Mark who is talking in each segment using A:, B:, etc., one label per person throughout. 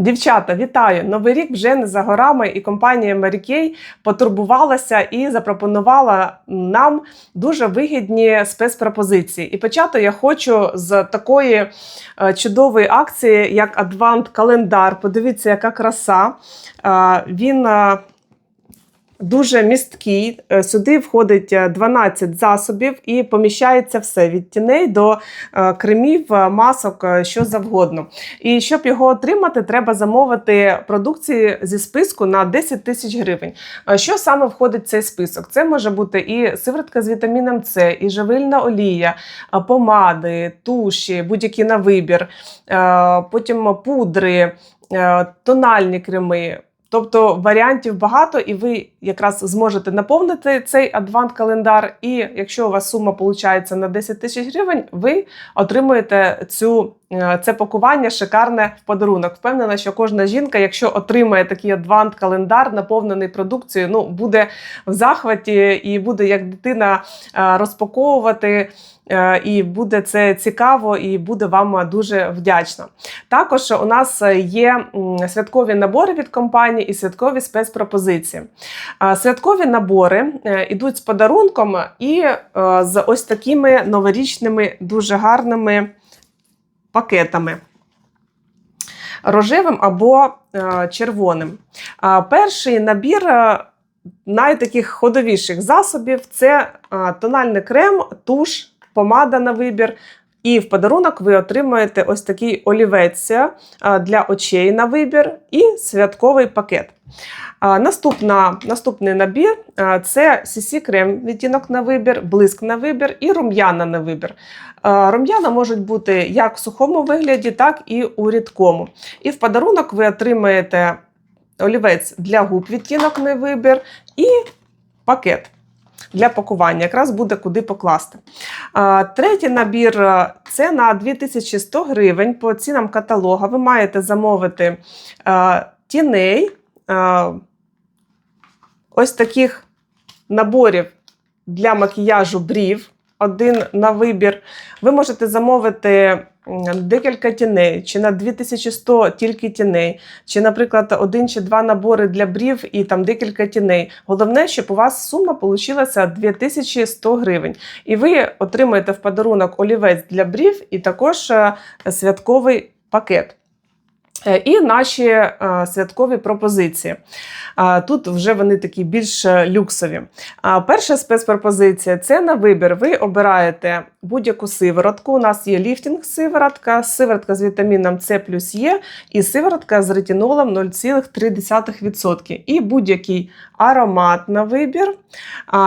A: Дівчата, вітаю! Новий рік вже не за горами, і компанія Марікей потурбувалася і запропонувала нам дуже вигідні спецпропозиції. І почати я хочу з такої е, чудової акції, як Адвант календар. Подивіться, яка краса. Е, Він е, Дуже місткий. Е, Сюди входить е, 12 засобів і поміщається все від тіней до е, кремів, е, масок, е, що завгодно. І щоб його отримати, треба замовити продукції зі списку на 10 тисяч гривень. Е, Що саме входить в цей список? Це може бути і сиворотка з вітаміном С, і живильна олія, е, помади, туші, будь-які на вибір, е, потім пудри, е, тональні креми. Тобто варіантів багато, і ви якраз зможете наповнити цей адвант-календар. І якщо у вас сума виходить на 10 тисяч гривень, ви отримуєте цю, е, це пакування шикарне в подарунок. Впевнена, що кожна жінка, якщо отримає такий адвант-календар, наповнений продукцією, ну буде в захваті і буде як дитина е, розпаковувати. е, І буде це цікаво, і буде вам дуже вдячна. Також у нас є святкові набори від компанії і святкові спецпропозиції. Святкові набори е, ідуть з подарунком і е, з ось такими новорічними дуже гарними пакетами. Рожевим або е, червоним. Перший набір е, найтаких ходовіших засобів це е, тональний крем, туш, помада на вибір. І в подарунок ви отримаєте ось такий олівець е, для очей на вибір і святковий пакет. Наступна, наступний набір це CC крем відтінок на вибір, блиск на вибір і рум'яна на вибір. Рум'яна можуть бути як в сухому вигляді, так і у рідкому. І в подарунок ви отримаєте олівець для губ відтінок на вибір і пакет. Для пакування якраз буде куди покласти. Третій набір це на 2100 гривень по цінам каталога. Ви маєте замовити а, тіней, ось таких наборів для макіяжу брів. Один на вибір. Ви можете замовити декілька тіней, чи на 2100 тільки тіней, чи, наприклад, один чи два набори для брів і там декілька тіней. Головне, щоб у вас сума вийшла 2100 гривень. І ви отримаєте в подарунок олівець для брів і також е, святковий пакет. Е, І наші е, святкові пропозиції. Тут вже вони такі більш е, люксові. Перша спецпропозиція це на вибір. Ви обираєте будь-яку сиворотку. У нас є ліфтінг сиворотка, з вітаміном С плюс Є і сиворотка з ретинолом 0,3%. І будь-який аромат на вибір.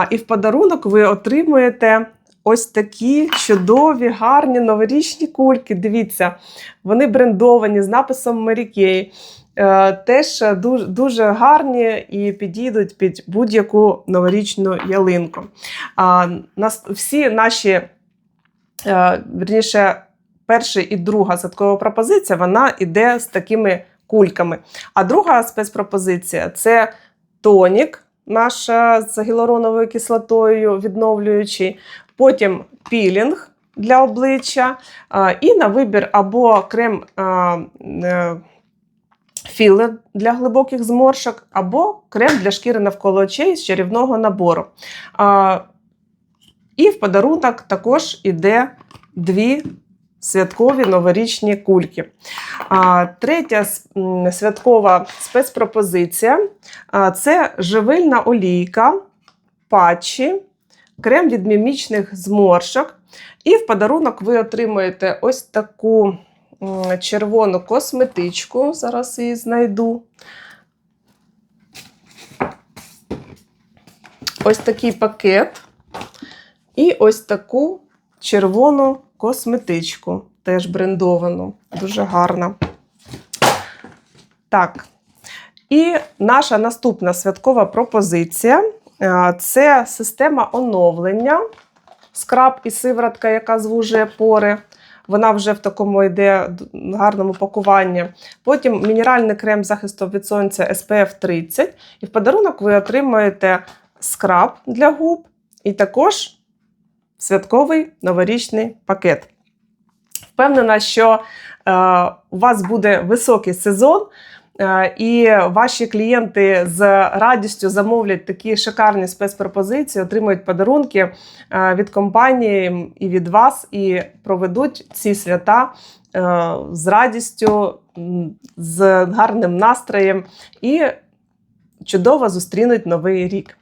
A: І в подарунок ви отримуєте. Ось такі чудові, гарні новорічні кульки. Дивіться, вони брендовані з написом Mary Kay. Е, Теж дуже, дуже гарні і підійдуть під будь-яку новорічну ялинку. А, нас, всі наші, е, вірніше, перша і друга святкова пропозиція, вона йде з такими кульками. А друга спецпропозиція це тонік наш е, з гіалуроновою кислотою відновлюючий, потім пілінг для обличчя, і на вибір або крем. е, Філер для глибоких зморшок або крем для шкіри навколо очей з чарівного набору. І в подарунок також іде дві святкові новорічні кульки. Третя святкова спецпропозиція це живильна олійка, патчі, крем від мімічних зморшок. І в подарунок ви отримуєте ось таку червону косметичку. Зараз її знайду. Ось такий пакет. І ось таку червону косметичку, теж брендовану. Дуже гарна. Так. І наша наступна святкова пропозиція це система оновлення. Скраб і сиворотка, яка звужує пори. Вона вже в такому йде гарному пакуванні. Потім мінеральний крем захисту від сонця SPF 30. І в подарунок ви отримаєте скраб для губ і також святковий новорічний пакет. Впевнена, що е, у вас буде високий сезон. Е, І ваші клієнти з радістю замовлять такі шикарні спецпропозиції, отримують подарунки е, від компанії і від вас, і проведуть ці свята е, з радістю, з гарним настроєм і чудово зустрінуть новий рік.